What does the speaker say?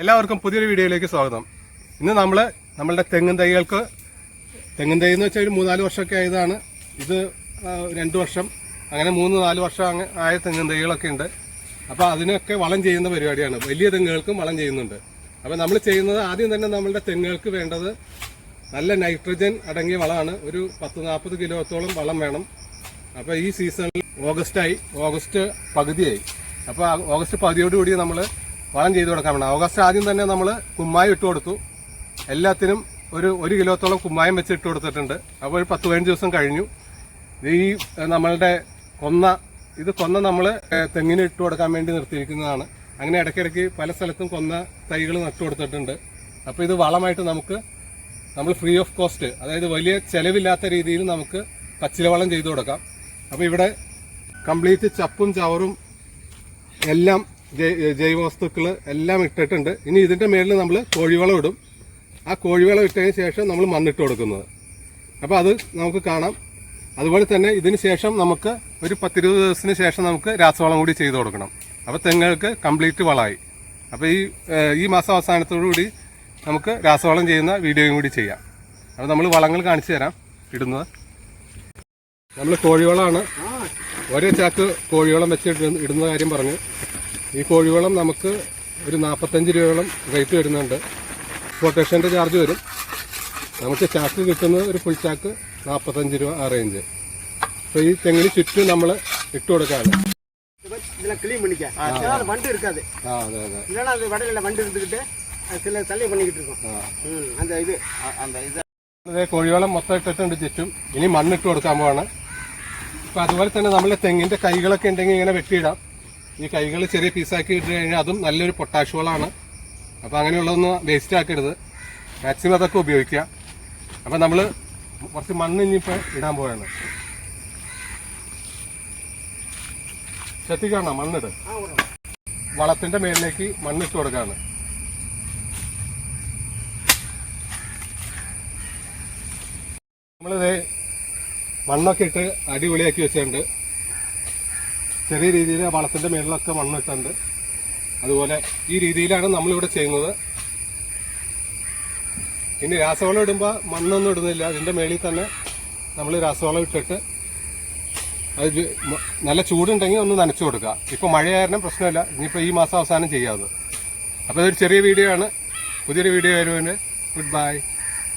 എല്ലാവർക്കും പുതിയൊരു വീഡിയോയിലേക്ക് സ്വാഗതം. ഇന്ന് നമ്മൾ നമ്മളുടെ തെങ്ങും തൈകൾക്ക് തെങ്ങും തൈ എന്ന് വെച്ചാൽ ഒരു മൂന്നാൽ വർഷമൊക്കെ ആയതാണ്. ഇത് രണ്ട് വർഷം അങ്ങനെ മൂന്ന് നാല് വർഷം ആയ തെങ്ങും തൈകളൊക്കെ ഉണ്ട്. അപ്പോൾ അതിനൊക്കെ വളം ചെയ്യുന്ന പരിപാടിയാണ്. വലിയ തെങ്ങുകൾക്കും വളം ചെയ്യുന്നുണ്ട്. അപ്പോൾ നമ്മൾ ചെയ്യുന്നത് ആദ്യം തന്നെ നമ്മളുടെ തെങ്ങുകൾക്ക് വേണ്ടത് നല്ല നൈട്രജൻ അടങ്ങിയ വളമാണ്. ഒരു പത്ത് നാൽപ്പത് കിലോത്തോളം വളം വേണം. അപ്പോൾ ഈ സീസണിൽ ഓഗസ്റ്റായി ഓഗസ്റ്റ് പകുതിയായി. അപ്പോൾ ഓഗസ്റ്റ് പകുതിയോടുകൂടി നമ്മൾ വളം ചെയ്ത് കൊടുക്കാൻ വേണം. ഓഗസ്റ്റ് ആദ്യം തന്നെ നമ്മൾ കുമ്മായം ഇട്ട് കൊടുത്തു. എല്ലാത്തിനും ഒരു ഒരു കിലോത്തോളം കുമ്മായം വെച്ച് ഇട്ട് കൊടുത്തിട്ടുണ്ട്. അപ്പോൾ ഒരു പത്ത് പതിനഞ്ച് ദിവസം കഴിഞ്ഞു. ഈ നമ്മളുടെ കൊന്ന ഇത് കൊന്ന നമ്മൾ തെങ്ങിന് ഇട്ട് കൊടുക്കാൻ വേണ്ടി നിർത്തിയിരിക്കുന്നതാണ്. അങ്ങനെ ഇടയ്ക്കിടയ്ക്ക് പല സ്ഥലത്തും കൊന്ന തൈകൾ നട്ടു കൊടുത്തിട്ടുണ്ട്. അപ്പോൾ ഇത് വളമായിട്ട് നമുക്ക് നമ്മൾ ഫ്രീ ഓഫ് കോസ്റ്റ് അതായത് വലിയ ചിലവില്ലാത്ത രീതിയിൽ നമുക്ക് പച്ചിലവളം ചെയ്തു കൊടുക്കാം. അപ്പോൾ ഇവിടെ കംപ്ലീറ്റ് ചപ്പും ചവറും എല്ലാം ജൈവവസ്തുക്കൾ എല്ലാം ഇട്ടിട്ടുണ്ട്. ഇനി ഇതിന്റെ മേളിൽ നമ്മൾ കോഴിവളം ഇടും. ആ കോഴിവളം ഇട്ടതിന് ശേഷം നമ്മൾ മണ്ണിട്ട് കൊടുക്കുന്നത്. അപ്പോൾ അത് നമുക്ക് കാണാം. അതുപോലെ തന്നെ ഇതിന് ശേഷം നമുക്ക് ഒരു പത്തിരുപത് ദിവസത്തിന് ശേഷം നമുക്ക് രാസവളം കൂടി ചെയ്തു കൊടുക്കണം. അപ്പോൾ തെങ്ങുകൾക്ക് കംപ്ലീറ്റ് വളമായി. അപ്പോൾ ഈ ഈ മാസം അവസാനത്തോടു കൂടി നമുക്ക് രാസവളം ചെയ്യുന്ന വീഡിയോയും കൂടി ചെയ്യാം. അപ്പോൾ നമ്മൾ വളങ്ങൾ കാണിച്ചു തരാം ഇടുന്നത്. നമ്മൾ കോഴിവളമാണ്. ഒരേ ചാക്ക് കോഴിവളം വെച്ച് ഇടുന്ന കാര്യം പറഞ്ഞു. ഈ കോഴിവളം നമുക്ക് ഒരു നാൽപ്പത്തഞ്ച് രൂപയോളം റേറ്റ് വരുന്നുണ്ട് കൊട്ടേഷൻ്റെ ചാർജ് വരും നമുക്ക് ചാക്ക് കിട്ടുന്നത് ഒരു ഫുൾ ചാക്ക് നാൽപ്പത്തഞ്ച് രൂപ ആ റേഞ്ച് അപ്പോൾ ഈ തെങ്ങിന് ചുറ്റും നമ്മൾ ഇട്ട് കൊടുക്കാണ് இதெல்லாம் கிளீன் பண்ணிக்க ஏதாவது வண்டு இருக்காது ആ അതെ അതെ இல்லைன்னா அது வடையில வண்டு இருந்துக்கிட்டு அது சில தள்ளி பண்ணிக்கிட்டு இருக்கும் ആ ம், அந்த இது அ- அந்த இது അതെ കോഴിവളം മൊത്തം ഇട്ടിട്ടുണ്ട് ചുറ്റും ഇനി മണ്ണിട്ട് കൊടുക്കാൻ പോവാണ് അപ്പൊ അതുപോലെ തന്നെ നമ്മളെ തെങ്ങിന്റെ കൈകളൊക്കെ ഉണ്ടെങ്കിൽ ഇങ്ങനെ വെട്ടിയിടാം ഈ കൈകൾ ചെറിയ പീസാക്കി ഇട്ട് കഴിഞ്ഞാൽ അതും നല്ലൊരു പൊട്ടാഷ്യോളാണ് അപ്പോൾ അങ്ങനെയുള്ളതൊന്നും വേസ്റ്റ് ആക്കരുത്. മാക്സിമം അതൊക്കെ ഉപയോഗിക്കുക അപ്പോൾ നമ്മൾ കുറച്ച് മണ്ണ് ഇനിയിപ്പോൾ ഇടാൻ പോവാണ്. ചെത്തിക്കാണോ മണ്ണിട്? വളത്തിന്റെ മേലിലേക്ക് മണ്ണിട്ട് കൊടുക്കുകയാണ് നമ്മളിത് മണ്ണൊക്കെ ഇട്ട് അടിപൊളിയാക്കി വെച്ചിട്ടുണ്ട്. ചെറിയ രീതിയിൽ വളത്തിന്റെ മേളിലൊക്കെ മണ്ണിട്ടുണ്ട്. അതുപോലെ ഈ രീതിയിലാണ് നമ്മളിവിടെ ചെയ്യുന്നത്. ഇനി രാസവളം ഇടുമ്പോൾ മണ്ണൊന്നും ഇടുന്നില്ല. അതിന്റെ മേളിൽ തന്നെ നമ്മൾ രാസവളം ഇട്ടിട്ട് അത് നല്ല ചൂടുണ്ടെങ്കിൽ ഒന്ന് നനച്ചു കൊടുക്കുക. ഇപ്പോൾ മഴയായിരുന്നു പ്രശ്നമില്ല. ഇനിയിപ്പോൾ ഈ മാസം അവസാനം ചെയ്യാതെ അപ്പോൾ ഇതൊരു ചെറിയ വീഡിയോ ആണ്. പുതിയൊരു വീഡിയോ വരുവാൻ ഗുഡ് ബൈ.